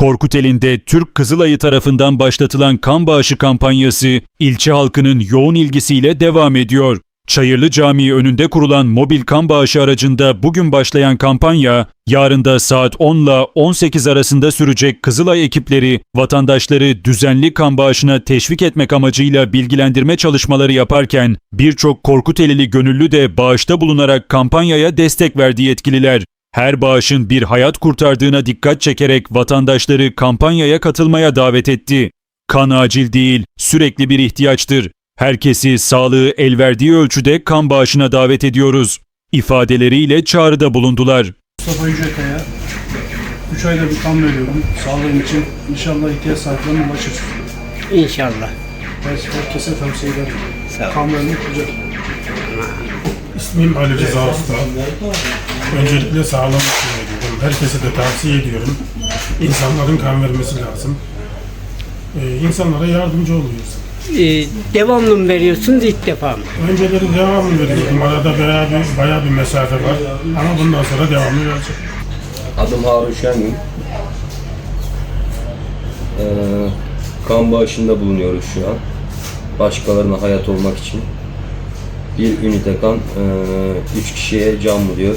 Korkuteli'nde Türk Kızılayı tarafından başlatılan kan bağışı kampanyası ilçe halkının yoğun ilgisiyle devam ediyor. Çayırlı Camii önünde kurulan mobil kan bağışı aracında bugün başlayan kampanya, yarın da saat 10 ile 18 arasında sürecek Kızılay ekipleri vatandaşları düzenli kan bağışına teşvik etmek amacıyla bilgilendirme çalışmaları yaparken birçok Korkutelili gönüllü de bağışta bulunarak kampanyaya destek verdi yetkililer. Her bağışın bir hayat kurtardığına dikkat çekerek vatandaşları kampanyaya katılmaya davet etti. Kan acil değil, sürekli bir ihtiyaçtır. Herkesi sağlığı el verdiği ölçüde kan bağışına davet ediyoruz. ifadeleriyle çağrıda bulundular. Mustafa Yücekaya. 3 ayda bir kan veriyorum sağlığım için. İnşallah ihtiyaç sahiplerine ulaşır. İnşallah. Her- Herkese tavsiye ederim. Sağ ol. Kan vermek güzel. İsmim Ali Rıza Usta. Öncelikle sağlamak için ediyorum. Herkese de tavsiye ediyorum. İnsanların kan vermesi lazım. Ee, insanlara yardımcı oluyoruz. Ee, devamlı mı veriyorsunuz ilk defa mı? Önceleri devamlı veriyordum. Arada bayağı bir, bayağı bir mesafe var. Ama bundan sonra devamlı vereceğim. Adım Harun Şengün. Ee, kan bağışında bulunuyoruz şu an. Başkalarına hayat olmak için. Bir ünite kan 3 kişiye can buluyor.